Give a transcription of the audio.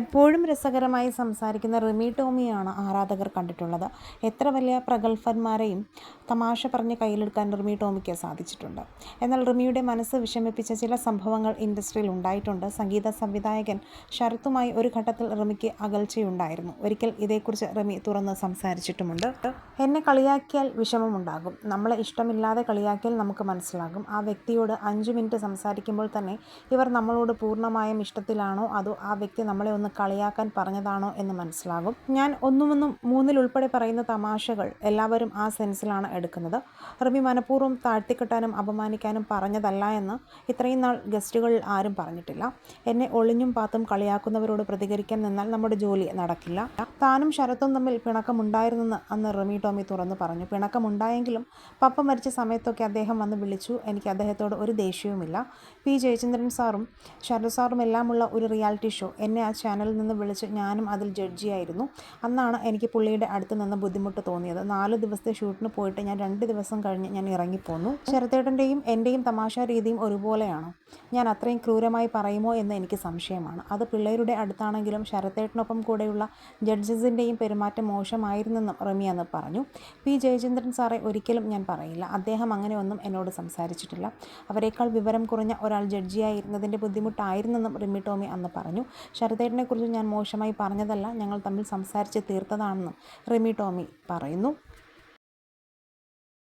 എപ്പോഴും രസകരമായി സംസാരിക്കുന്ന റിമി ടോമിയാണ് ആരാധകർ കണ്ടിട്ടുള്ളത്. എത്ര വലിയ പ്രഗത്ഭന്മാരെയും തമാശ പറഞ്ഞ് കയ്യിലെടുക്കാൻ റിമി ടോമിക്ക് സാധിച്ചിട്ടുണ്ട്. എന്നാൽ റിമിയുടെ മനസ്സ് വിഷമിപ്പിച്ച ചില സംഭവങ്ങൾ ഇൻഡസ്ട്രിയിൽ ഉണ്ടായിട്ടുണ്ട്. സംഗീത സംവിധായകൻ ശരത്തുമായി ഒരു ഘട്ടത്തിൽ റിമിക്ക് അകൽച്ചയുണ്ടായിരുന്നു. ഒരിക്കൽ ഇതേക്കുറിച്ച് റിമി തുറന്ന് സംസാരിച്ചിട്ടുമുണ്ട്. എന്നെ കളിയാക്കിയാൽ വിഷമമുണ്ടാകും. നമ്മളെ ഇഷ്ടമില്ലാതെ കളിയാക്കിയാൽ നമുക്ക് മനസ്സിലാകും. ആ വ്യക്തിയോട് അഞ്ച് മിനിറ്റ് സംസാരിക്കുമ്പോൾ തന്നെ ഇവർ നമ്മളോട് പൂർണമായും ഇഷ്ടത്തിലാണോ? അതോ ആ വ്യക്തി നമ്മളെ ഒന്ന് കളിയാക്കാൻ പറഞ്ഞതാണോ എന്ന് മനസ്സിലാകും. ഞാൻ ഒന്നുമൊന്നും മൂന്നിൽ ഉൾപ്പെടെ പറയുന്ന തമാശകൾ എല്ലാവരും ആ സെൻസിലാണ് എടുക്കുന്നത്. റബി മനഃപൂർവം താഴ്ത്തിക്കെട്ടാനും അപമാനിക്കാനും പറഞ്ഞതല്ല എന്ന് ഇത്രയും നാൾ ഗസ്റ്റുകളിൽ ആരും പറഞ്ഞിട്ടില്ല. എന്നെ ഒളിഞ്ഞും പാത്തും കളിയാക്കുന്നവരോട് പ്രതികരിക്കാൻ നിന്നാൽ നമ്മുടെ ജോലി നടക്കില്ല. താനും ശരത്തും തമ്മിൽ പിണക്കമുണ്ടായിരുന്നെന്ന് അന്ന് റിമി ടോമി തുറന്നു പറഞ്ഞു. പിണക്കമുണ്ടായെങ്കിലും പപ്പ മരിച്ച സമയത്തൊക്കെ അദ്ദേഹം വന്ന് വിളിച്ചു. എനിക്ക് അദ്ദേഹത്തോട് ഒരു ദേഷ്യവുമില്ല. പി. ജയചന്ദ്രൻ സാറും ശരത് സാറും എല്ലാമുള്ള ഒരു റിയാലിറ്റി ഷോ. എന്നെ ആ ചാനലിൽ നിന്ന് വിളിച്ച് ഞാനും അതിൽ ജഡ്ജിയായിരുന്നു. അന്നാണ് എനിക്ക് പുള്ളിയുടെ അടുത്ത് നിന്ന് ബുദ്ധിമുട്ട് തോന്നിയത്. നാല് ദിവസത്തെ ഷൂട്ടിന് പോയിട്ട് ഞാൻ രണ്ട് ദിവസം കഴിഞ്ഞ് ഞാൻ ഇറങ്ങിപ്പോന്നു. ശരത്തേട്ടന്റെയും എന്റെയും തമാശ രീതിയും ഒരുപോലെയാണ്. ഞാൻ അത്രയും ക്രൂരമായി പറയുമോ എന്ന് എനിക്ക് സംശയമാണ്. അത് പിള്ളേരുടെ അടുത്താണെങ്കിലും ശരത്തേട്ടനൊപ്പം കൂടെയുള്ള ജഡ്ജസിന്റെയും പെരുമാറ്റം മോശമായിരുന്നെന്നും റമി അന്ന് പറഞ്ഞു. പി. ജയചന്ദ്രൻ സാറെ ഒരിക്കലും ഞാൻ പറയില്ല. അദ്ദേഹം അങ്ങനെ ഒന്നും എന്നോട് സംസാരിച്ചിട്ടില്ല. അവരെക്കാൾ വിവരം കുറഞ്ഞ ഒരാൾ ജഡ്ജിയായിരുന്നതിന്റെ ബുദ്ധിമുട്ടായിരുന്നെന്നും റിമി ടോമി അന്ന് പറഞ്ഞു. ശരതേട്ടനെക്കുറിച്ച് ഞാൻ മോശമായി പറഞ്ഞതല്ല ഞങ്ങൾ തമ്മിൽ സംസാരിച്ച് തീർത്തതാണെന്നും റിമി ടോമി പറയുന്നു.